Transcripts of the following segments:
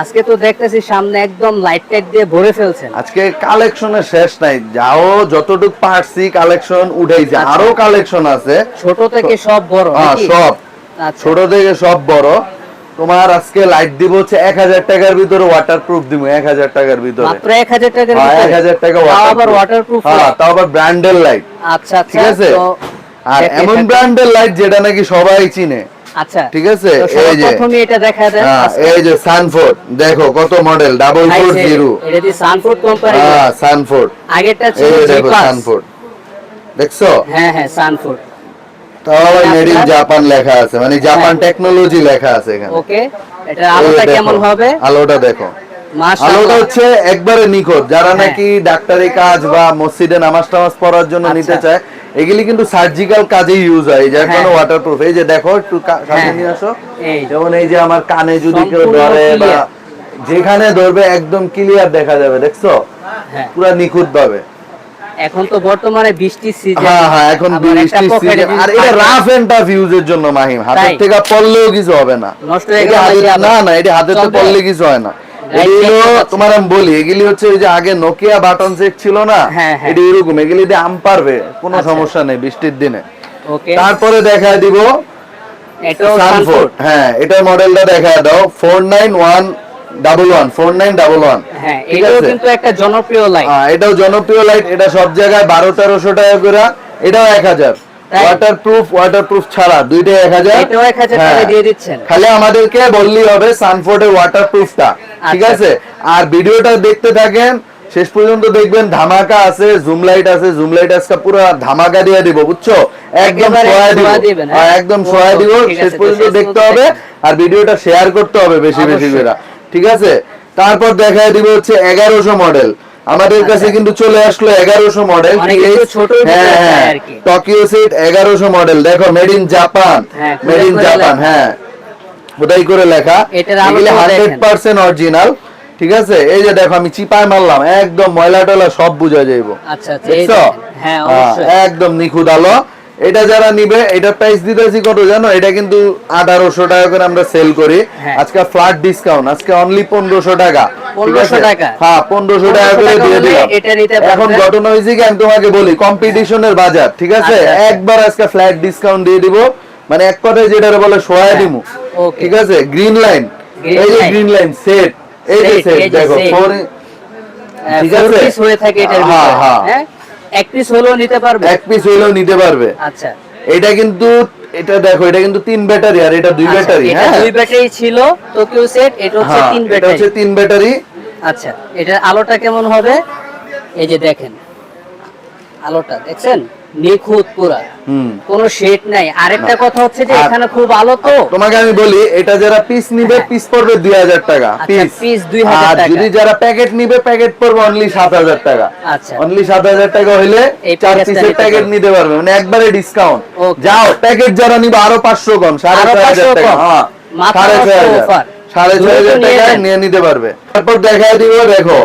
আজকে তো দেখতেছি সামনে একদম লাইট টাইট দিয়ে ভরে ফেলছেন। আজকে কালেকশনের শেষ নাই। যাও যতটুক পারছি কালেকশন উঠাইছে। আচ্ছা। আরও কালেকশন আছে। ছোট থেকে সব বড় হ্যাঁ, সব। আচ্ছা। ছোট থেকে সব বড়। তোমার আজকে লাইট দিব হচ্ছে এক হাজার টাকার ভিতরে ওয়াটার প্রুফ দিব এক হাজার টাকার ভিতরে। মাত্র এক হাজার টাকার ভিতরে? এক হাজার টাকা তাও আবার waterproof। ওয়াটারপ্রুফ হ্যাঁ তাও আবার ব্র্যান্ডের লাইট আচ্ছা আচ্ছা ঠিক আছে? আর এমন ব্র্যান্ডের লাইট যেটা নাকি সবাই চিনে। আচ্ছা। ঠিক আছে? এই যে সর্বপ্রথমে এটা দেখা দেন হ্যাঁ, এই যে সানফোর্ড দেখো কত মডেল ডাবল ফোর জিরো এটা দিয়ে সানফোর্ড কোম্পানি হ্যাঁ সানফোর্ড আগেরটা ছিল দেখো সানফোর্ড দেখছ? হ্যাঁ হ্যাঁ সানফোর্ড তাও মেড ইন জাপান লেখা আছে মানে জাপান হ্যাঁ। টেকনোলজি লেখা আছে এখানে। ওকে এটা আলোটা কেমন হবে? আলোটা দেখো। আলোটা হচ্ছে একবারে নিখুঁত। যারা হ্যাঁ। নাকি ডাক্তারি কাজ বা মসজিদে নামাজ টামাজ পড়ার জন্য আচ্ছা। নিতে চায় এগুলি কিন্তু সার্জিক্যাল কাজে ইউজ হয় যার হ্যাঁ। কারণে ওয়াটারপ্রুফ এই যে দেখো একটু সামনে হ্যাঁ। নিয়ে আসো। এই। যেমন এই যে আমার কানে যদি কেউ ধরে বা যেখানে ধরবে একদম ক্লিয়ার দেখা যাবে দেখছ? হ্যাঁ। পুরা নিখুঁত ভাবে এখন তো বর্তমানে বৃষ্টির সিজন হ্যাঁ হ্যাঁ এখন বৃষ্টির season। আর এটা রাফ এন্ড টাফ ইউজের জন্য মাহিম। হাতের থেকে পড়লেও কিছু হবে না। নষ্ট হয়ে গেলে না না এটা হাতে তো পড়লে কিছু হয় না। এগুলো তোমার আমি বলি এগুলি হচ্ছে ওই যে আগে নোকিয়া বাটন ছিল না হ্যাঁ, হ্যাঁ। এরকম এগুলি দিয়ে আম পারবে কোনো আচ্ছা। সমস্যা নেই বৃষ্টির দিনে। তারপরে দেখা দিব সানফোর্ড হ্যাঁ এটার মডেলটা দেখা দাও four nine one double one four nine double one এটাও কিন্তু একটা জনপ্রিয় লাইট হ্যাঁ, এটাও জনপ্রিয় লাইট এটা সব জায়গায় বারো তেরোশো টাকা করে এটাও এক হাজার। তাই? ওয়াটার প্রুফ ওয়াটার প্রুফ ছাড়া দুইটাই এক হাজার। হ্যাঁ। দিয়ে দিচ্ছেন। খালি আমাদেরকে বললেই হবে সানফোর্ডের ওয়াটার প্রুফটা ঠিক আচ্ছা। আছে? আর ভিডিওটা দেখতে থাকেন শেষ পর্যন্ত দেখবেন ধামাকা আছে জুম লাইট আছে জুম লাইট আজকে পুরো ধামাকা দিয়ে দিব বুঝছ? একদম সহায় দিব। হ্যাঁ? হ্যাঁ, একদম সহায় দিব। শেষ পর্যন্ত দেখতে হবে আর ভিডিওটা শেয়ার করতে হবে বেশি বেশি করে। ঠিক আছে? তারপর দেখায় দিব হচ্ছে এগারোশো মডেল আমাদের কাছে আচ্ছা। কিন্তু চলে আসলো এগারোশো মডেল হ্যাঁ হ্যাঁ। টোকিও সেট এগারোশো মডেল দেখো মেড ইন জাপান হ্যাঁ, মেড ইন জাপান। হ্যাঁ। ওটাই করে লেখা। হান্ড্রেড পার্সেন্ট অরিজিনাল ঠিক আছে? এই যে দেখো আমি চিপায় মারলাম একদম ময়লা টয়লা সব বুঝা যাইব। আচ্ছা আচ্ছা। হ্যাঁ অবশ্যই। একদম নিখুঁত আলো। এটা যারা নিবে এটা প্রাইস দিতেছি কত জানো এটা কিন্তু আঠারোশো টাকা করে আমরা সেল করি হ্যাঁ। আজকে ফ্ল্যাট ডিসকাউন্ট আজকে অনলি পনেরোশো টাকা ঠিক 1500 আছে? টাকা? হ্যাঁ পনেরোশো টাকা করে দিয়ে দিলাম এটা নিতে পারবে। এখন ঘটনা হয়েছে কি আমি তোমাকে বলি কম্পিটিশনের বাজার ঠিক আছে আচ্ছা, আচ্ছা। একবার আজকে ফ্ল্যাট ডিসকাউন্ট দিয়ে দিব মানে এক কথায় যেটা বলে সোয়া হ্যাঁ, দিমু. ঠিক আছে গ্রিন লাইন এই যে। গ্রিন লাইন সেট এই যে সেট দেখো ফোর ঠিক আছে? হয়ে হ্যাঁ, হ্যাঁ। হ্যাঁ এক পিস হলেও নিতে পারবে? এক পিস হলেও নিতে পারবে। আচ্ছা। এটা কিন্তু এটা দেখো এটা কিন্তু তিন ব্যাটারি আর এটা দুই আচ্ছা, ব্যাটারি হ্যাঁ? দুই ব্যাটারি ছিল টোকিও সেট এটা হচ্ছে তিন তিন এটা ব্যাটারি। হচ্ছে তিন ব্যাটারি। আচ্ছা এটার আলোটা কেমন হবে? এই যে দেখেন আলোটা দেখছেন? নিখুঁত পুরা। কোনো শেড নাই। আরেকটা কথা হচ্ছে যে এখানে খুব আলো তো। তোমাকে আমি বলি এটা যারা পিস নিবে হ্যাঁ। পিস পড়বে টাকা আচ্ছা, পিস piece 2000 আর যদি যারা প্যাকেট নিবে প্যাকেট পড়বে অনলি সাত হাজার টাকা। আচ্ছা। অনলি সাত হাজার টাকা হইলে চার পিসের প্যাকেট নিতে পারবে। মানে একবারে ডিসকাউন্ট. যাও প্যাকেট যারা নিবে আরও পাঁচশো কম টাকা। হ্যাঁ নিয়ে টাকা নিয়ে নিতে পারবে। তারপর দেখাই দিব দেখো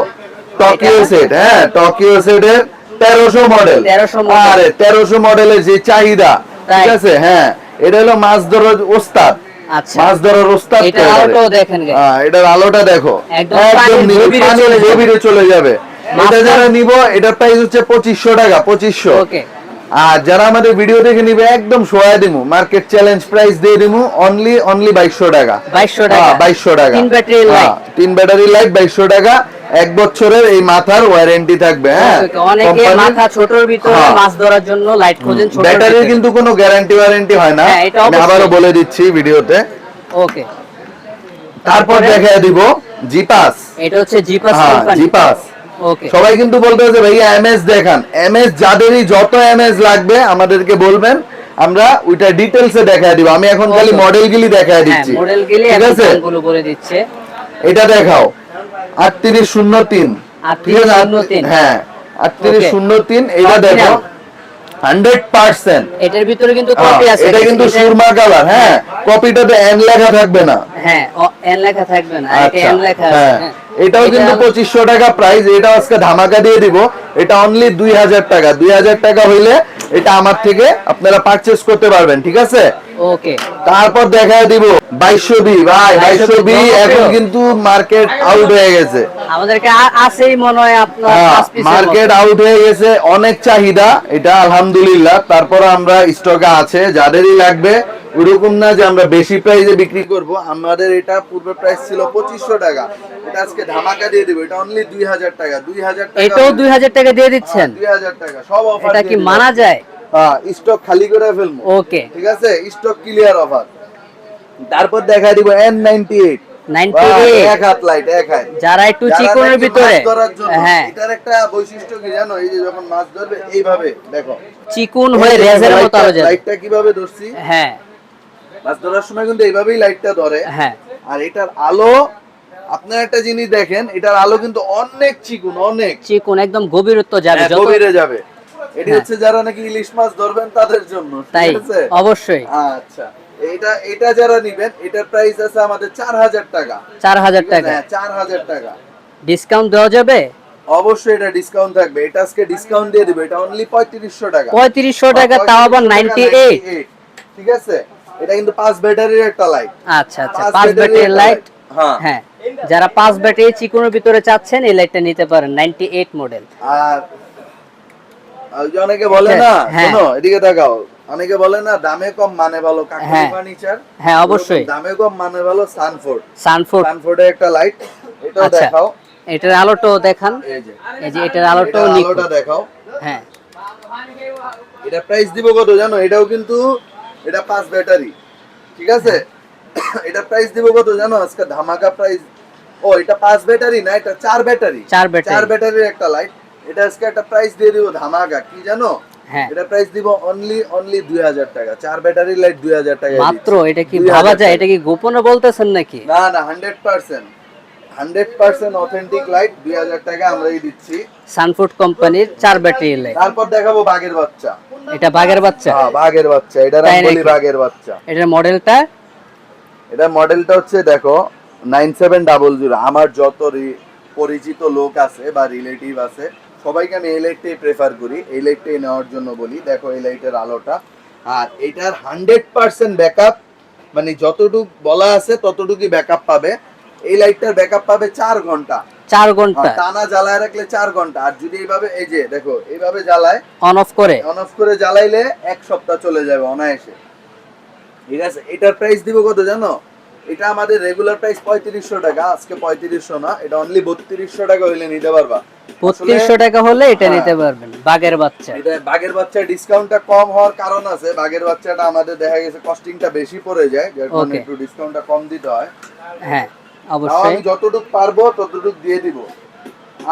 টোকিও সেট হ্যাঁ টোকিও সেটের তেরোশো মডেল 1300 model। আরে তেরোশো মডেলের যে চাহিদা ঠিক আছে? হ্যাঁ এটা হলো মাছ ধরার ওস্তাদ। আচ্ছা। মাছ ধরার ওস্তাদ এটার। হ্যাঁ, আলোটা দেখো। একদম গভীরে চলে যাবে। এটা যারা নিব এটার প্রাইস হচ্ছে পঁচিশশো টাকা পঁচিশশো। আর যারা আমাদের ভিডিও দেখে নিবে একদম সোয়া দিমু। মার্কেট চ্যালেঞ্জ প্রাইস দিয়ে দিমু অনলি অনলি বাইশশো টাকা। 2200 টাকা। বাইশশো টাকা। তিন ব্যাটারি হ্যাঁ, তিন ব্যাটারি লাইট বাইশশো টাকা। এক বছরের এই মাথার ওয়ারেন্টি থাকবে হ্যাঁ? অনেকে মাথা ছোটর ভিতরে হ্যাঁ। মাছ ধরার জন্য লাইট খোঁজেন ছোট ব্যাটারির কিন্তু কোনো গ্যারান্টি ওয়ারেন্টি হয় না। হ্যাঁ, আমি। আবারও বলে দিচ্ছি ভিডিওতে। ওকে। তারপর তারপরে? দেখা দিব জিপাস এটা হচ্ছে জিপাস কোম্পানি জিপাস সবাই কিন্তু বলতে হচ্ছে ভাইয়া এমএস দেখান। এমএস যাদেরই যত এমএস লাগবে আমাদেরকে বলবেন আমরা ওইটা ডিটেলসে দেখায় দিব। আমি এখন খালি Okay. মডেলগুলি দেখায় হ্যাঁ দিচ্ছি। মডেল গেলে ঠিক আছে? এটা দেখাও। আটত্রিশ শূন্য তিন। ঠিক আছে হ্যাঁ আটত্রিশ Okay. শূন্য তিন এইটা দেখো হান্ড্রেড পার্সেন্ট। এটার ভিতরে কিন্তু কপি আছে। এটা কিন্তু সুরমা কালার হ্যাঁ কপিটাতে এন লেখা থাকবে না। হ্যাঁ এন লেখা থাকবে না আচ্ছা, এন লেখা আছে হ্যাঁ। হ্যাঁ। এটাও কিন্তু পঁচিশশো টাকা প্রাইস এটা আজকে ধামাকা দিয়ে দিব। এটা অনলি দুই হাজার টাকা। দুই হাজার টাকা হইলে এটা আমার থেকে আপনারা পারচেস করতে পারবেন ঠিক আছে? ওকে। তারপর দেখা দিব বাইশশো বি ভাই বাইশশো বি এখন কিন্তু মার্কেট আউট হয়ে গেছে। আমাদেরকে আছেই মনে হয় আপনার মার্কেট আউট হয়ে গেছে অনেক চাহিদা এটা আলহামদুলিল্লাহ। তারপর আমরা স্টকে আছে যাদেরই লাগবে ওরকম না যে আমরা বেশি প্রাইসে বিক্রি করব আমাদের এটা পূর্ব প্রাইস ছিল পঁচিশশো টাকা। এটা আজকে ধামাকা দিয়ে দেবো এটা অনলি দুই হাজার টাকা দুই হাজার টাকা এটাও দুই হাজার টাকা দিয়ে দিচ্ছেন? দুই হাজার টাকা সব অফার এটা কি মানা যায়? হ্যাঁ স্টক খালি করে ফেলব। ওকে ঠিক আছে? স্টক ক্লিয়ার অফার তারপর দেখা দিব এন নাইনটি এইট যারা একটু চিকনের ভিতরে হ্যাঁ। এটার একটা বৈশিষ্ট্য কি জানো? এই যে যখন মাছ ধরবে এইভাবে দেখো। চিকুন হয়ে রেজের মতো লাইটটা কীভাবে ধরছি? হ্যাঁ। মাছ ধরার সময় কিন্তু এইভাবেই লাইটটা ধরে। হ্যাঁ। আর এটার আলো আপনার একটা জিনিস দেখেন এটার আলো কিন্তু অনেক চিকুন অনেক। চিকুন একদম গভীরত্ব যাবে হ্যাঁ, গভীরে যাবে। এটি হ্যাঁ। হচ্ছে যারা নাকি ইলিশ মাছ ধরবেন তাদের জন্য তাই অবশ্যই। আচ্ছা এটা এটা যারা নিবেন এটার প্রাইস আছে আমাদের চার হাজার টাকা। চার হাজার টাকা। হ্যাঁ চার হাজার টাকা। ডিসকাউন্ট দেওয়া যাবে? অবশ্যই এটা ডিসকাউন্ট থাকবে। এটা আজকে ডিসকাউন্ট দিয়ে দিবে। এটা অনলি পঁয়ত্রিশশো টাকা। পঁয়ত্রিশশো টাকা তাও আবার নাইনটি এইট 98 ঠিক আছে? এটা কিন্তু পাঁচ ব্যাটারির একটা লাইট আচ্ছা আচ্ছা পাঁচ ব্যাটারি লাইট হ্যাঁ। হ্যাঁ যারা পাঁচ ব্যাটারি চিকুনের ভিতরে চাচ্ছেন এই লাইটটা নিতে পারেন নাইনটি এইট মডেল আর অনেকে বলে না হ্যাঁ। শোনো এদিকে তাকাও। অনেকে বলে না দামে কম মানে ভালো। কাকুরি হ্যাঁ। ফার্নিচার হ্যাঁ, অবশ্যই। দামে কম মানে ভালো সানফোর্ড সানফোর্ড সানফোর্ডের একটা লাইট এটাও আচ্ছা। দেখাও। এটার আলোটাও দেখান। এই যে। এটার আলোটাও আলোটা দেখাও। হ্যাঁ। এটা প্রাইস দিব কত জানো? এটাও কিন্তু এটা পাঁচ ব্যাটারি ঠিক আছে? এটা প্রাইস দিব কত জানো? আজকে ধামাকা প্রাইস ও এটা পাঁচ ব্যাটারি না এটা চার ব্যাটারি। চার ব্যাটারি। চার ব্যাটারির একটা লাইট এটা আজকে একটা প্রাইস দিয়ে দিব ধামাকা কি জানো? হ্যাঁ। এটা প্রাইস দিব অনলি অনলি দুই হাজার টাকা। চার ব্যাটারি লাইট দুই হাজার টাকা মাত্র? এটা কি ভাবা যায়? এটা কি গোপনে বলতেছেন নাকি? না না hundred percent hundred percent authentic light দুই হাজার টাকা আমরাই দিচ্ছি। সানফুড কোম্পানির চার ব্যাটারি লাইট। তারপর দেখাবো বাঘের বাচ্চা। এটা বাঘের বাচ্চা? হ্যাঁ বাঘের বাচ্চা। এটা তাই আমি বলি নাকি? বাঘের বাচ্চা। এটার মডেলটা? এটা মডেলটা হচ্ছে দেখো নাইন সেভেন ডাবল জিরো। আমার যত পরিচিত লোক আছে বা রিলেটিভ আছে সবাইকে আমি এই লাইটটাই প্রেফার করি। এই লাইটটাই নেওয়ার জন্য বলি। দেখো এই লাইটের আলোটা। আর এটার হান্ড্রেড পার্সেন্ট ব্যাকআপ মানে যতটুক বলা আছে ততটুকুই ব্যাকআপ পাবে। এই লাইটটার ব্যাকআপ পাবে চার ঘণ্টা। চার ঘণ্টা। টানা জ্বালায় রাখলে চার ঘণ্টা। আর যদি এইভাবে এই যে দেখো এইভাবে জ্বালায় অন অফ করে। অন অফ করে জ্বালাইলে এক সপ্তাহ চলে যাবে অনায়াসে। ঠিক আছে? এটার প্রাইস দিব কত জানো? এটা আমাদের রেগুলার প্রাইস পঁয়ত্রিশশো টাকা আজকে পঁয়ত্রিশশো না এটা অনলি বত্রিশশো টাকা হইলে নিতে পারবা। বত্রিশশো টাকা হলে এটা হ্যাঁ। নিতে পারবেন বাঘের বাচ্চা। এটা বাঘের বাচ্চা ডিসকাউন্টটা কম হওয়ার কারণ আছে। বাঘের বাচ্চাটা আমাদের দেখা গেছে কস্টিংটা বেশি পড়ে যায় যার কারণে Okay. একটু ডিসকাউন্টটা কম দিতে হয়। হ্যাঁ। অবশ্যই। আমি যতটুকু পারব ততটুকু দিয়ে দিব।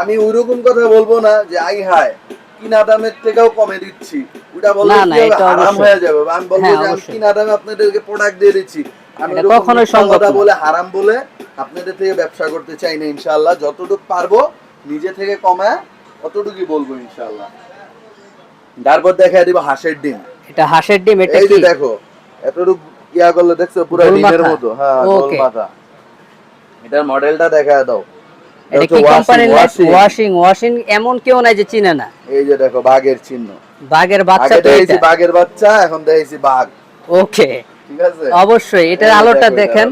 আমি ওইরকম কথা বলব না যে আই হায় কিনা দামের থেকেও কমে দিচ্ছি। ওটা বললে হারাম হয়ে যাবে। আমি বলব হ্যাঁ, যে আমি কিনা দামে আপনাদেরকে প্রোডাক্ট দিয়ে দিচ্ছি? আমি কখনোই সম্ভব বলে হারাম বলে আপনাদের থেকে ব্যবসা করতে চাই না ইনশাআল্লাহ। যতটুকু পারব নিজে থেকে কমায় অতটুকুই বলব ইনশাআল্লাহ। তারপর দেখা দিব হাঁসের ডিম। এটা হাঁসের ডিম এটা কি? দেখো এতটুকু ইয়া করলে দেখছ পুরো ডিমের মতো। হ্যাঁ গোল. মাথা। এটার মডেলটা দেখা দাও। এটা কি কোম্পানির ওয়াশিং ওয়াশিং এমন কেউ নাই যে চিনে না। এই যে দেখো বাঘের চিহ্ন। বাঘের বাচ্চা তো দেখেছি এটা। বাঘের বাচ্চা এখন দেখেছি বাঘ। ওকে। ঠিক আছে? অবশ্যই এটার আলোটা দেখেন।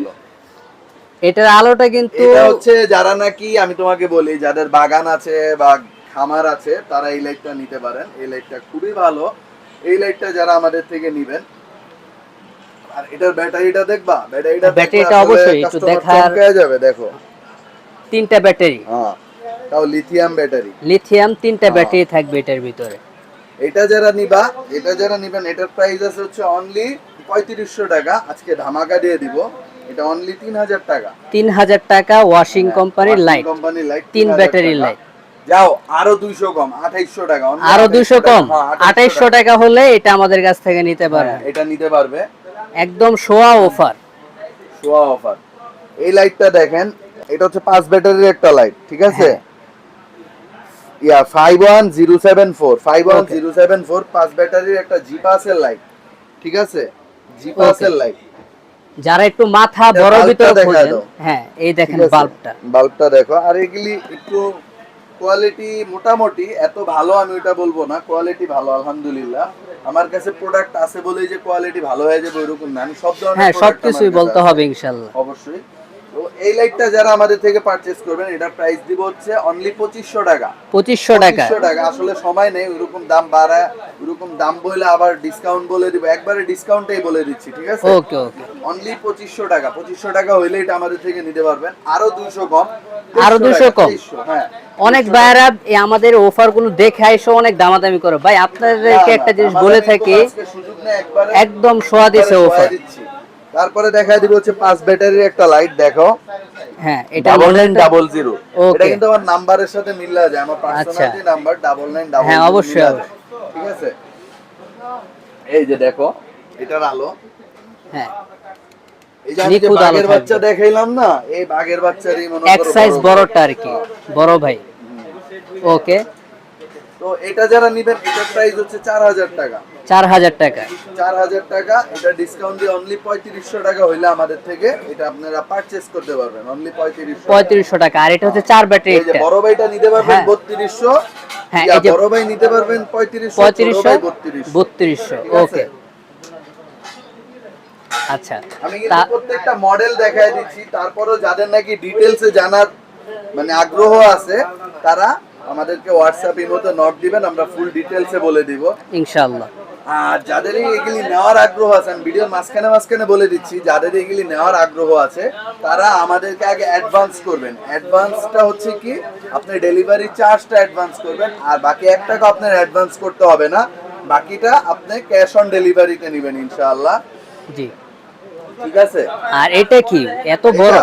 এটার আলোটা কিন্তু এটা হচ্ছে যারা নাকি আমি তোমাকে বলি যাদের বাগান আছে বা খামার আছে তারা এই লাইটটা নিতে পারেন। এই লাইটটা খুবই ভালো। এই লাইটটা যারা আমাদের থেকে নিবেন আর এটার ব্যাটারিটা দেখবা? ব্যাটারিটা ব্যাটারিটা অবশ্যই একটু দেখার- যাবে দেখো। তিনটা ব্যাটারি। হ্যাঁ তাও লিথিয়াম ব্যাটারি। লিথিয়াম তিনটা হ্যাঁ। ব্যাটারি থাকবে এটার ভিতরে। এটা যারা নিবা এটা যারা নিবেন এটার প্রাইস আছে হচ্ছে অনলি পঁয়ত্রিশশো টাকা। আজকে ধামাকা দিয়ে দিব। এটা অনলি তিন হাজার টাকা। তিন হাজার টাকা ওয়াশিং কোম্পানির লাইট কোম্পানির লাইট তিন ব্যাটারির লাইট যাও আরও দুইশো কম আঠাইশশো টাকা। আরও দুইশো কম। হ্যাঁ, 2800 আঠাইশশো টাকা। হলে এটা আমাদের কাছ থেকে নিতে হ্যাঁ, পারবেন এটা নিতে পারবে। একদম শোয়া অফার। শোয়া অফার। এই লাইটটা দেখেন এটা হচ্ছে পাঁচ ব্যাটারির একটা লাইট ঠিক আছে? হ্যাঁ। Yeah five one zero seven four five one. Zero seven four পাঁচ ব্যাটারির একটা জি পাসের লাইট ঠিক আছে? জি পাসের লাইট। যারা একটু মাথা বড় ভিতরে দেখা খোঁজেন হ্যাঁ এই দেখেন বাল্বটা বাল্বটা দেখো আর এগুলি একটু কোয়ালিটি মোটামুটি এত ভালো আমি ওটা বলব না কোয়ালিটি ভালো আলহামদুলিল্লাহ। আমার কাছে প্রোডাক্ট আছে বলেই যে কোয়ালিটি ভালো হয়ে যাবে ওইরকম না আমি সব ধরনের হ্যাঁ সবকিছুই বলতে হবে ইনশাআল্লাহ অবশ্যই। তো এই লাইটটা যারা আমাদের থেকে পারচেজ করবেন এটা প্রাইস দিব হচ্ছে অনলি পঁচিশশো টাকা। পঁচিশশো টাকা। টাকা আসলে সময় নেই ওরকম দাম বাড়ায় ওরকম দাম বলে আবার ডিসকাউন্ট বলে দিব একবারে ডিসকাউন্টেই বলে দিচ্ছি ঠিক আছে? ওকে ওকে অনলি পঁচিশশো টাকা পঁচিশশো টাকা হইলে এটা আমাদের থেকে নিতে পারবেন আরও দুইশো কম আরও 2300 200 টাকা, কম? হ্যাঁ। অনেক ভাইয়ারা আমাদের অফারগুলো দেখে এসে অনেক দামাদামি করে। ভাই আপনাদেরকে একটা জিনিস বলে থাকি একদম সোয়া দিছে অফার দিচ্ছি। তারপরে দেখা দিব হচ্ছে পাঁচ ব্যাটারির একটা লাইট দেখো। হ্যাঁ এটা ডাবল নাইন ডাবল জিরো এটা কিন্তু আমার নাম্বারের সাথে মিলা যায় আমার পার্সোনাল আচ্ছা। যে নাম্বার ডাবল নাইন ডাবল হ্যাঁ, অবশ্যই, অবশ্যই। ঠিক আছে? এই যে দেখো এটার আলো। হ্যাঁ। এই যে আমি যে বাঘের বাচ্চা দেখাইলাম না এই বাঘের বাচ্চারই মনে এক করো সাইজ বড়টা আর কি বড় ভাই। ওকে তো এটা যারা নিবেন এটার প্রাইস হচ্ছে চার হাজার টাকা। চার হাজার টাকা। চার হাজার টাকা এটা ডিসকাউন্ট দিয়ে অনলি পঁয়ত্রিশশো টাকা হইলে আমাদের থেকে এটা আপনারা পারচেস করতে পারবেন অনলি পঁয়ত্রিশশো পঁয়ত্রিশশো টাকা আর এটা হচ্ছে চার ব্যাটারি বড় ভাইটা নিতে পারবেন হ্যাঁ। বত্রিশশো হ্যাঁ, এই যে- বড় ভাই নিতে পারবেন পঁয়ত্রিশশো পঁয়ত্রিশশো বত্রিশশো? ওকে। আচ্ছা আমি কিন্তু প্রত্যেকটা মডেল দেখায় দিচ্ছি তারপরেও যাদের নাকি ডিটেলসে জানার মানে আগ্রহ আছে তারা আমাদেরকে হোয়াটসঅ্যাপ ইমোতে নোট দিবেন আমরা ফুল ডিটেলসে বলে দিব। ইনশাআল্লাহ। আর যাদের এগুলি নেওয়ার আগ্রহ আছে আমি ভিডিওর মাঝখানে মাঝখানে বলে দিচ্ছি যাদের এগুলি নেওয়ার আগ্রহ আছে তারা আমাদেরকে আগে অ্যাডভান্স করবেন। অ্যাডভান্সটা হচ্ছে কি আপনি ডেলিভারি চার্জটা অ্যাডভান্স করবেন আর বাকি এক টাকা আপনার অ্যাডভান্স করতে হবে না বাকিটা আপনি ক্যাশ অন ডেলিভারিতে নেবেন ইনশাআল্লাহ। জি। ঠিক আছে? আর এটা কি? এত বড়?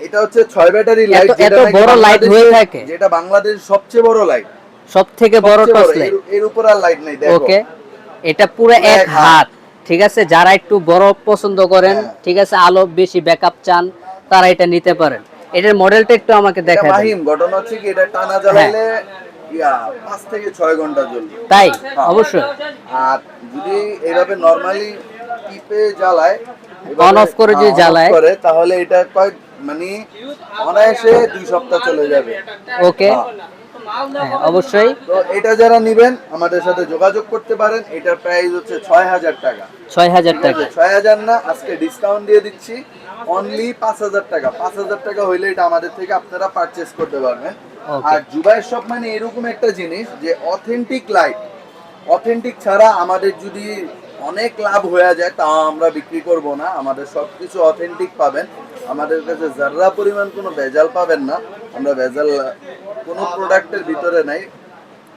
এটা- হচ্ছে ছয় ব্যাটারি লাইট এত- বড় light হয়ে থাকে? যেটা বাংলাদেশের সবচেয়ে বড় লাইট সব থেকে বড়। টর্চ লাইটের উপর আর লাইট নাই দেখো। ওকে এটা পুরো এক হাত। ঠিক আছে যারা একটু বড় পছন্দ করেন হ্যাঁ। ঠিক আছে আলো বেশি ব্যাকআপ চান তারা এটা নিতে পারেন এটার মডেলটা একটু আমাকে দেখা মাহিম ঘটনা হচ্ছে কি এটা টানা জ্বালাইলে ইয়া পাঁচ থেকে ছয় ঘণ্টা জ্বলবে তাই হ্যাঁ। অবশ্যই আর যদি এইভাবে নরমালি টিপে জ্বালায় এভাবে- On off করে যদি হ্যাঁ, জ্বালায়। করে তাহলে এটা কয়েক মানে অনায়াসে দুই সপ্তাহ চলে যাবে ওকে হ্যাঁ। হ্যাঁ অবশ্যই। তো এটা যারা নিবেন আমাদের সাথে যোগাযোগ করতে পারেন এটার প্রাইস হচ্ছে ছয় হাজার টাকা। ছয় হাজার টাকা। ছয় হাজার না আজকে ডিসকাউন্ট দিয়ে দিচ্ছি। অনলি পাঁচ হাজার টাকা। পাঁচ হাজার টাকা হইলে এটা আমাদের থেকে আপনারা পারচেস করতে পারবেন। আর জুবাইয়ের শপ মানে এরকম একটা জিনিস যে অথেন্টিক লাইট অথেন্টিক ছাড়া আমাদের যদি অনেক লাভ হয়ে যায় তাও আমরা বিক্রি করব না। আমাদের সবকিছু অথেন্টিক পাবেন। আমাদের কাছে যারা পরিমাণ কোনো ভেজাল পাবেন না আমরা ভেজাল কোনো প্রোডাক্টের ভিতরে নাই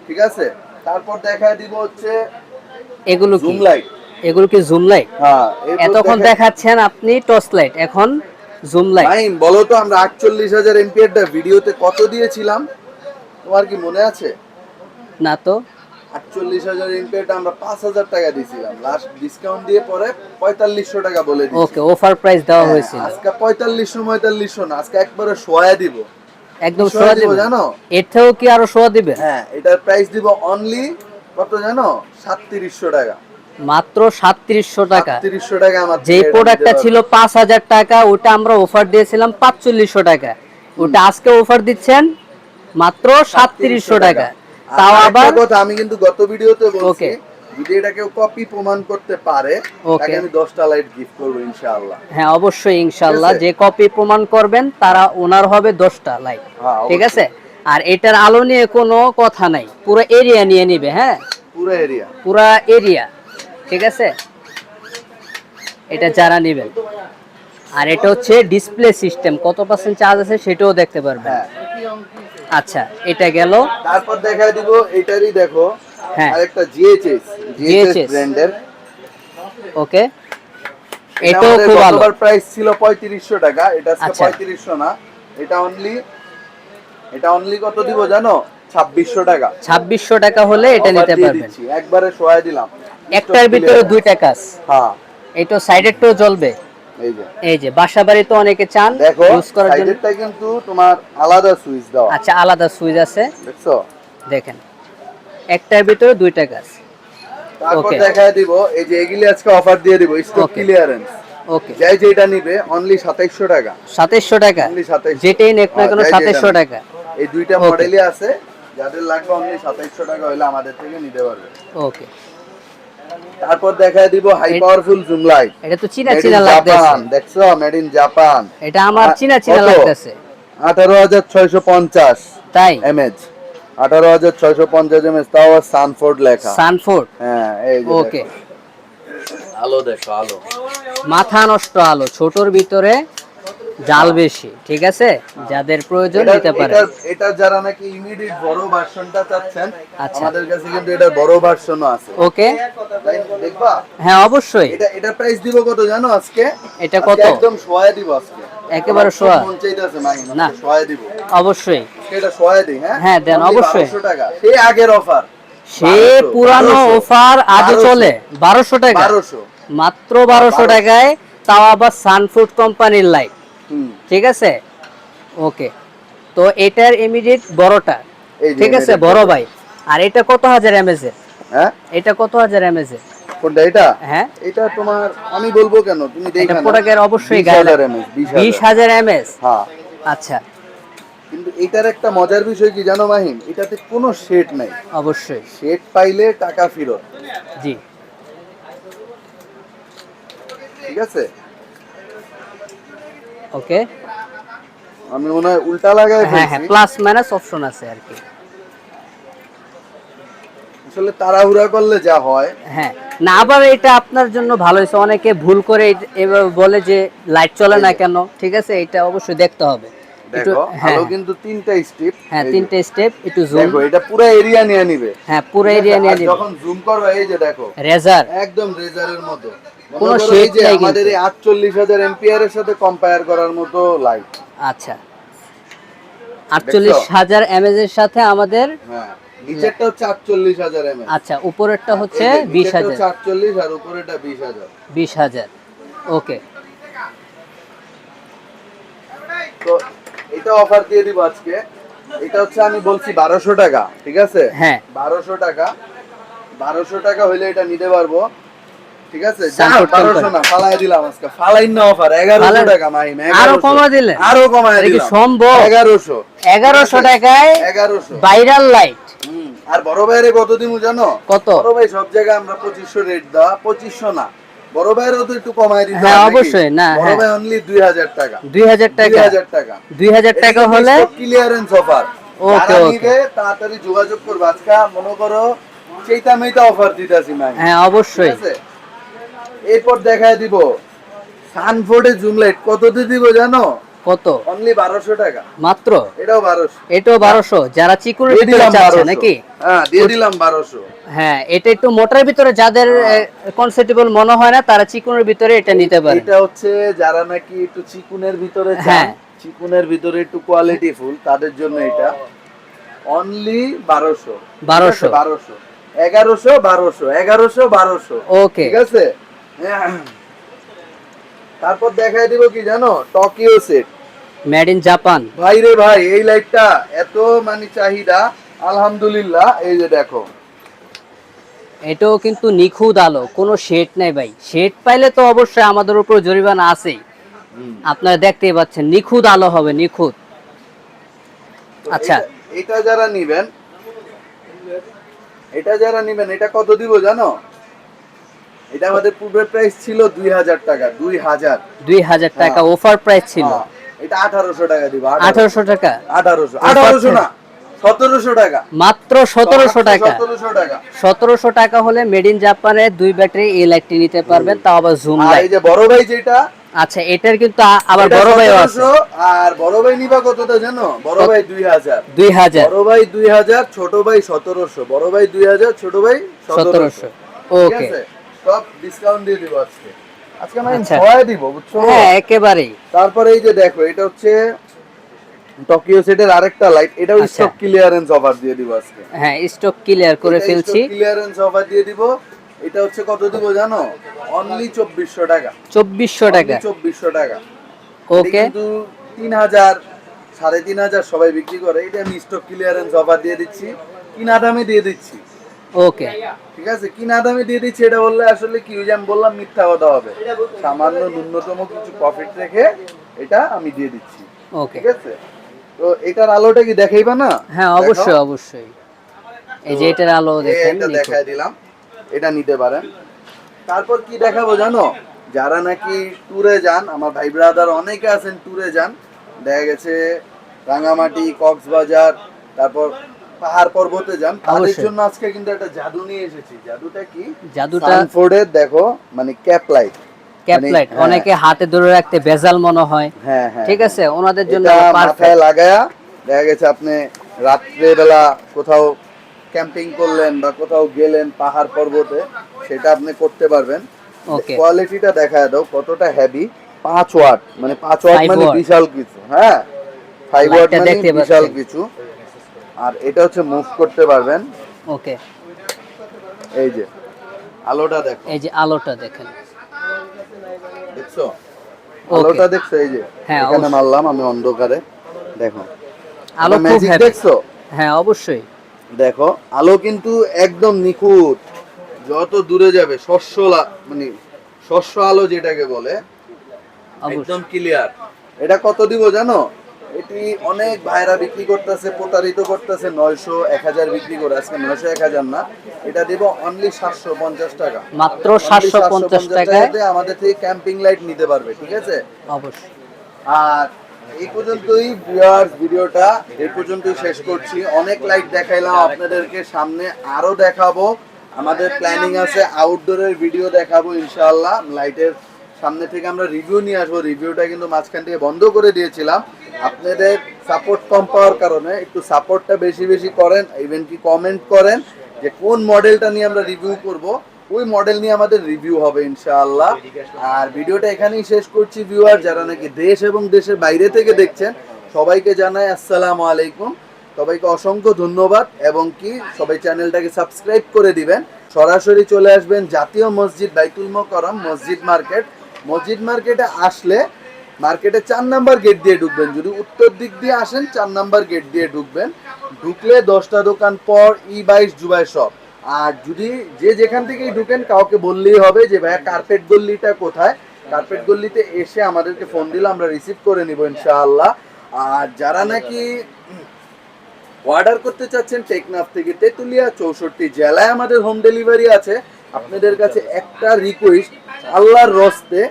ঠিক আছে? তারপর দেখা দিব হচ্ছে এগুলো জুম লাইট এগুলো কি জুম লাইট হ্যাঁ এতক্ষণ দেখাচ্ছেন আপনি টর্চ লাইট এখন জুম লাইট নাইম বলো তো আমরা আটচল্লিশ হাজার এমপিয়ারটা ভিডিওতে কত দিয়েছিলাম? তোমার কি মনে আছে? না তো। আটচল্লিশ হাজার এমপিয়ারটা আমরা পাঁচ হাজার টাকা দিয়েছিলাম। লাস্ট ডিসকাউন্ট দিয়ে পরে পঁয়তাল্লিশশো টাকা বলে দিয়েছি। ওকে অফার প্রাইস দেওয়া হয়েছিল। আজকে পঁয়তাল্লিশশো পঁয়তাল্লিশশো না আজকে একবারে সোয়া দিব। একদম সোয়া দিব জানো? থেকেও কি আরও সোয়া দিবে? হ্যাঁ এটার প্রাইস দিব অনলি কত জানো? সাতত্রিশশো টাকা। মাত্র সাতত্রিশশো টাকা। টাকা আমার যে প্রোডাক্টটা ছিল পাঁচ হাজার টাকা ওটা আমরা অফার দিয়েছিলাম পাঁচচল্লিশশো টাকা। ওটা আজকে অফার দিচ্ছেন মাত্র সাতত্রিশশো টাকা। তাও আবার কথা আমি কিন্তু গত ভিডিওতে বলছি. যদি এটা কেউ কপি প্রমাণ করতে পারে. তাকে আমি দশটা লাইট গিফট করব ইনশাআল্লাহ। হ্যাঁ অবশ্যই ইনশাল্লাহ যে কপি প্রমাণ করবেন তারা ওনার হবে দশটা লাইক হ্যাঁ, ঠিক আছে? আর এটার আলো নিয়ে কোনো কথা নাই। পুরো এরিয়া নিয়ে নিবে হ্যাঁ? পুরো এরিয়া পুরা এরিয়া ঠিক আছে? এটা যারা নেবেন। আর এটা হচ্ছে ডিসপ্লে সিস্টেম কত পার্সেন্ট চার্জ আছে সেটাও দেখতে পারবেন। হ্যাঁ। আচ্ছা এটা গেল। তারপর দেখা দিব এটারই দেখো হ্যাঁ। আরেকটা জিএচএস জিএচএস GHS ব্র্যান্ডের ওকে এটাও খুব ভালো। প্রাইস ছিল 3500 টাকা এটা আজকে আচ্ছা। 3500 না এটা অনলি এটা অনলি কত দিব জানো? 2600 টাকা। ছাব্বিশশো টাকা হলে এটা নিতে পারবেন। একবারে সোয়া দিলাম। একটার ভিতরে দুইটা কাজ। হ্যাঁ। এটা সাইডেরটাও জ্বলবে। এই যে। এই যে বাসা বাড়িতে অনেকে চান ইউজ করার জন্য। সাইডেরটা কিন্তু তোমার আলাদা সুইচ দাও আচ্ছা আলাদা সুইচ আছে। দেখছ? দেখেন। একটার ভিতরে দুইটা কাজ। তারপর Okay. দেখা দিব এই যে এগুলি আজকে অফার দিয়ে দিব স্টক ক্লিয়ারেন্স ওকে যাই যেটা নিবে অনলি 2700 টাকা। সাতাইশশো টাকা? অনলি 2700 যেটাই নেক না হ্যাঁ, কেন যাই যেটা সাতাইশশো নিবে। টাকা। এই দুইটা মডেলই আছে যাদের লাগবে অনলি সাতাইশশো টাকা হলে আমাদের থেকে নিতে পারবে। ওকে তারপর দেখায় দিব হাই পাওয়ারফুল জুম লাইট এটা তো চিনা চিনা লাগতেছে। দেখছ? মেড ইন জাপান এটা আমার চিনা চিনা? লাগতেছে। আঠারো হাজার ছয়শো পঞ্চাশ তাই? এমএচ আঠারো হাজার ছয়শো পঞ্চাশ এমএচ তাও সানফোর্ড লেখা। সানফোর্ড? হ্যাঁ এই ওকে। আলো দেখো আলো। মাথা নষ্ট আলো ছোটর ভিতরে জাল বেশি ঠিক আছে? যাদের প্রয়োজন নিতে পারে। এটার যারা নাকি ইমিডিয়েট বড় ভার্সনটা চাচ্ছেন আচ্ছা। আমাদের কাছে কিন্তু এটার বড় ভার্সনও আছে। ওকে। দেখবা? হ্যাঁ অবশ্যই। এটা এটা প্রাইস দিব কত জানো আজকে? এটা কত? একদম সোয়া দিব আজকে। একেবারে সোয়া? মন চাইতেছে না। সোয়া দিব। অবশ্যই। এটা সোয়া দিই হ্যাঁ? হ্যাঁ, দেন, অবশ্যই। 1200 টাকা। সেই আগের অফার সে পুরানো অফার আজও চলে বারোশো টাকা 1200 মাত্র 1200 টাকায় তাও আবার সানফুড কোম্পানির লাইট ঠিক আছে? ওকে তো এটার ইমিডিয়েট বড়টা। ঠিক আছে বড়। ভাই? আর এটা কত হাজার এমএজ এর? হ্যাঁ? এটা কত হাজার এমএজ এর? কোনটা এটা? হ্যাঁ। এটা তোমার আমি বলব কেন? তুমি দেখো এটা প্রোডাক্টের অবশ্যই 20,000 গায়ে mAh, বিশ 20,000 হাজার এমএস হ্যাঁ। আচ্ছা। কিন্তু এটার একটা মজার বিষয় কি জানো মাহিম? এটাতে কোনো শেড নাই। অবশ্যই। শেড পাইলে টাকা ফেরত। জি। ঠিক আছে? ওকে। আমি মনে হয় উল্টা লাগাই হ্যাঁ হ্যাঁ প্লাস মাইনাস অপশন আছে আর কি। আসলে তাড়াহুড়া করলে যা হয়। হ্যাঁ। না আবার এটা আপনার জন্য ভালো হয়েছে। অনেকে ভুল করে এভাবে বলে যে লাইট চলে না কেন? ঠিক আছে? এটা অবশ্যই দেখতে হবে। দেখো হ্যাঁ আলো কিন্তু তিনটা স্টেপ হ্যাঁ তিনটে স্টেপ একটু জুম দেখো এটা পুরো এরিয়া নিয়ে নিবে। হ্যাঁ পুরো এরিয়া নিয়ে নিবে। যখন জুম করবে এই যে দেখো রেজার একদম রেজারের মতো। কোনো যে নাই আমাদের এই আটচল্লিশ হাজার এম্পিয়ারের সাথে কম্পেয়ার করার মতো লাইট আচ্ছা। আটচল্লিশ হাজার এমএজ এর সাথে আমাদের হ্যাঁ নিচেরটা হচ্ছে আটচল্লিশ হাজার এম আচ্ছা উপরেরটা হচ্ছে বিশ হাজার। আটচল্লিশ আর উপরেটা বিশ হাজার। বিশ হাজার। ওকে তো এটা অফার দিয়ে দিব আজকে। এটা হচ্ছে আমি বলছি বারোশো টাকা ঠিক আছে? হ্যাঁ। বারোশো টাকা। বারোশো টাকা হইলে এটা নিতে পারব ঠিক আছে? বারোশো। না ফালাই দিলাম আজকে। ফালাই না অফার এগারোশো টাকা মাহিম আরও কমা দিলে। আরও কমায় এটা কি সম্ভব? এগারোশো। এগারোশো টাকায় এগারোশো। ভাইরাল লাইট আর বড় ভাইয়ের কত দিমু জানো? কত? বড় ভাই সব জায়গায় আমরা পঁচিশশো রেট দেওয়া পঁচিশশো না। বড় ভাইয়েরও তো একটু কমায় দিতে হ্যাঁ, অবশ্যই, না, বড় হ্যাঁ। ভাই অনলি দুই হাজার টাকা। দুই হাজার দুই টাকা হাজার টাকা। দুই হাজার টাকা হলে ক্লিয়ারেন্স অফার ওকে, ওকে। তাড়াতাড়ি যোগাযোগ করব। আজকে মনে করো সেইটা মেয়েটা অফার দিতেছি না হ্যাঁ অবশ্যই। এরপর দেখায় দিব। সানফোর্ডে জুম লাইট কত দিয়ে দিব জানো? কত? অনলি বারোশো টাকা। মাত্র? এটাও বারোশো। এটাও বারোশো? যারা ভিতরে চাচ্ছে নাকি? হ্যাঁ দিয়ে দিলাম বারোশো। হ্যাঁ এটা একটু মোটার ভিতরে যাদের কনসেপ্টেবল মনে হয় না তারা চিকুনের ভিতরে এটা নিতে পারে। এটা হচ্ছে যারা নাকি একটু চিকুনের ভিতরে চান হ্যাঁ। চিকুনের ভিতরে একটু কোয়ালিটি ফুল তাদের জন্য এটা। অনলি বারোশো। 1200 বারোশো। এগারোশো বারোশো। এগারোশো বারোশো। ওকে ঠিক আছে? তারপর দেখাই দিব কি জানো? Tokyo set made in Japan ভাই রে ভাই এই লাইটটা এত মানে চাহিদা আলহামদুলিল্লাহ এই যে দেখো। এটাও কিন্তু নিখুঁত আলো কোনো শেড নাই ভাই। শেড পাইলে তো অবশ্যই আমাদের উপর জরিমানা আছেই। আপনারা দেখতেই পাচ্ছেন নিখুঁত আলো হবে নিখুঁত। আচ্ছা। এটা- যারা নিবেন এটা যারা নিবেন এটা কত দিব জানো? এটা আমাদের পূর্বের প্রাইস ছিল দুই হাজার টাকা দুই হাজার। দুই হাজার টাকা অফার প্রাইস ছিল। হ্যাঁ, এটা আঠারোশো টাকা দিব আঠারোশো। টাকা? আঠারোশো। আচ্ছা, আঠারোশো আচ্ছা। না সতেরোশো টাকা। মাত্র সতেরোশো টাকা। সতেরোশো টাকা। সতেরোশো টাকা হলে মেড ইন জাপানের দুই ব্যাটারি এই লাইটটি নিতে পারবেন তাও আবার জুম এই যে বড় ভাই যেটা আচ্ছা এটার কিন্তু আবার বড় ভাইও আছে। আর বড় ভাই নিবা কতটা জানো? বড় ভাই দুই হাজার। দুই হাজার। বড় ভাই দুই হাজার ছোট ভাই সতেরোশো। বড় ভাই দুই হাজার ছোট ভাই সতেরোশো। ঠিক ওকে আছে? সব ডিসকাউন্ট দিয়ে দিব আজকে। আজকে আমি আচ্ছা। ছয় দিব বুঝছ? হ্যাঁ একেবারেই। তারপরে এই যে দেখো এটা হচ্ছে টোকিও সেটের আরেকটা লাইট এটাও। স্টক ক্লিয়ারেন্স অফার দিয়ে দিব আজকে। হ্যাঁ স্টক ক্লিয়ার করে ফেলছি। ক্লিয়ারেন্স অফার দিয়ে দিব। এটা হচ্ছে কত দিব জানো? অনলি চব্বিশশো টাকা। চব্বিশশো টাকা। চব্বিশশো টাকা। ওকে কিন্তু তিন হাজার সাড়ে তিন হাজার সবাই বিক্রি করে। এটা আমি স্টক ক্লিয়ারেন্স অফার দিয়ে দিচ্ছি। কিনা দামে দিয়ে দিচ্ছি। ওকে ঠিক আছে কিনা দামে দিয়ে দিচ্ছি এটা বললে আসলে কি ওই যে আমি বললাম মিথ্যা কথা হবে। সামান্য ন্যূনতম কিছু প্রফিট রেখে এটা আমি দিয়ে দিচ্ছি। ওকে ঠিক আছে? তো এটার আলোটা কি দেখাইবা না? হ্যাঁ অবশ্যই অবশ্যই। এই যে এটার আলো দেখেন এটা। দেখাই দিলাম এটা নিতে পারেন। তারপর কি দেখাবো জানো? যারা নাকি ট্যুরে যান আমার ভাই ব্রাদার অনেকে আছেন ট্যুরে যান দেখা গেছে রাঙামাটি কক্সবাজার তারপর পাহাড় পর্বতে যান তাদের জন্য আজকে কিন্তু একটা জাদু নিয়ে এসেছি। জাদুটা কি? জাদুটা সানফোর্ডের দেখো মানে ক্যাপ লাইট। ক্যাপলাইট হ্যাঁ। অনেকে হাতে ধরে রাখতে বেজাল মনে হয়। হ্যাঁ হ্যাঁ। ঠিক আছে? ওনাদের জন্য মাথায় লাগায়া দেখা গেছে আপনি রাত্রে বেলা কোথাও ক্যাম্পিং করলেন বা কোথাও গেলেন পাহাড় পর্বতে সেটা আপনি করতে পারবেন। ওকে কোয়ালিটিটা দেখায় দাও কতটা হেভি পাঁচ ওয়াট মানে পাঁচ ওয়াট মানে বিশাল কিছু হ্যাঁ? ফাইভ ওয়াট মানে বিশাল কিছু। আর এটা হচ্ছে মুভ করতে পারবেন। ওকে। এই যে আলোটা দেখো। এই যে আলোটা দেখেন। দেখছ? আলোটা দেখছ? এই যে হ্যাঁ, এখানে। মারলাম আমি অন্ধকারে। দেখো। আলো খুব ম্যাজিক দেখছ? হ্যাঁ অবশ্যই। দেখো আলো কিন্তু একদম নিখুঁত। যত দূরে যাবে শস্য মানে শস্য আলো যেটাকে বলে একদম ক্লিয়ার এটা কত দিব জানো? এটি অনেক ভাইরা বিক্রি করতেছে প্রতারিত করতেছে নয়শো এক হাজার বিক্রি করে। আজকে নয়শো এক হাজার না এটা দিব অনলি সাতশো পঞ্চাশ টাকা। মাত্র সাতশো পঞ্চাশ টাকায় টাকাতে আমাদের থেকে ক্যাম্পিং লাইট নিতে পারবে ঠিক আছে? অবশ্যই। আর এই পর্যন্তই ভিউয়ার্স ভিডিওটা এই পর্যন্তই শেষ করছি। অনেক লাইট দেখাইলাম আপনাদেরকে সামনে আরও দেখাবো। আমাদের প্ল্যানিং আছে আউটডোরের ভিডিও দেখাবো ইনশাআল্লাহ। লাইটের সামনে থেকে আমরা রিভিউ নিয়ে আসব। রিভিউটা কিন্তু মাঝখান থেকে বন্ধ করে দিয়েছিলাম। আপনাদের সাপোর্ট কম পাওয়ার কারণে একটু সাপোর্টটা বেশি বেশি করেন ইভেন কি কমেন্ট করেন যে কোন মডেলটা নিয়ে আমরা রিভিউ করব, ওই মডেল নিয়ে আমাদের রিভিউ হবে ইনশাআল্লাহ। আর ভিডিওটা এখানেই শেষ করছি ভিউয়ার যারা নাকি দেশ এবং দেশের বাইরে থেকে দেখছেন, সবাইকে জানাই আসসালামু আলাইকুম। সবাইকে অসংখ্য ধন্যবাদ এবং কি সবাই চ্যানেলটাকে সাবস্ক্রাইব করে দিবেন। সরাসরি চলে আসবেন জাতীয় মসজিদ বাইতুল মোকরম মসজিদ মার্কেট। মসজিদ মার্কেটে আসলে মার্কেটে চার নাম্বার গেট দিয়ে ঢুকবেন। যদি উত্তর দিক দিয়ে আসেন, চার নাম্বার গেট দিয়ে ঢুকবেন। ঢুকলে দশটা দোকান পর ই বাইশ, জুবাই সব। আর যদি যে যেখান থেকেই ঢুকেন, কাউকে বললেই হবে যে, ভাইয়া কার্পেট গল্লিটা কোথায়? কার্পেট গল্লিতে এসে আমাদেরকে ফোন দিলে আমরা রিসিভ করে নিব ইনশাআল্লাহ। আর যারা নাকি অর্ডার করতে চাচ্ছেন, টেকনাফ থেকে তেতুলিয়া চৌষট্টি জেলায় আমাদের হোম ডেলিভারি আছে, আপনাদের কাছে একটা রিকোয়েস্ট আল্লাহর রস্তে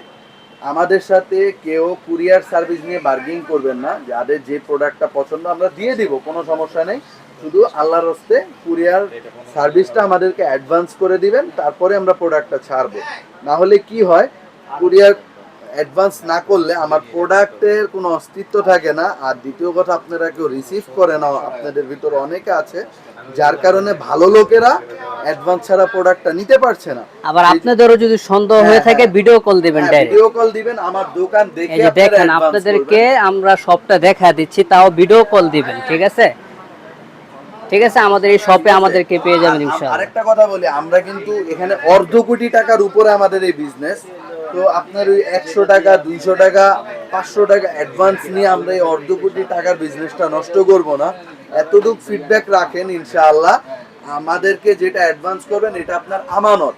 আমাদের সাথে কেউ কুরিয়ার সার্ভিস নিয়ে বার্গেনিং করবেন না। যাদের যে প্রোডাক্টটা পছন্দ, আমরা দিয়ে দিব, কোনো সমস্যা নেই। শুধু আল্লাহর রস্তে কুরিয়ার সার্ভিসটা আমাদেরকে অ্যাডভান্স করে দিবেন, তারপরে আমরা প্রোডাক্টটা ছাড়বো। না হলে কি হয়, কুরিয়ার অ্যাডভান্স না করলে আমার প্রোডাক্টের কোনো অস্তিত্ব থাকে না। আর দ্বিতীয় কথা, আপনারা কেউ রিসিভ করে না আপনাদের ভিতরে অনেকে আছে, যার কারণে ভালো লোকেরা অ্যাডভান্স ছাড়া প্রোডাক্টটা নিতে পারছে না। আবার আপনাদেরও যদি সন্দেহ হয়ে হ্যাঁ, থাকে হ্যাঁ। ভিডিও কল দিবেন ডাইরেক্ট ভিডিও কল দিবেন আমার দোকান দেখে দেখেন আপনাদেরকে আমরা সবটা দেখা দিচ্ছি তাও ভিডিও কল দিবেন ঠিক আছে? ঠিক আছে আমাদের এই শপে আমাদেরকে পেয়ে যাবেন ইনশাআল্লাহ। আরেকটা কথা বলি আমরা কিন্তু এখানে অর্ধ কোটি টাকার উপরে আমাদের এই বিজনেস তো আপনার ওই একশো টাকা দুইশো টাকা পাঁচশো টাকা অ্যাডভান্স নিয়ে আমরা এই অর্ধ কোটি টাকার বিজনেসটা নষ্ট করব না। এতটুকু ফিডব্যাক রাখেন ইনশাআল্লাহ। আমাদেরকে যেটা অ্যাডভান্স করবেন এটা আপনার আমানত।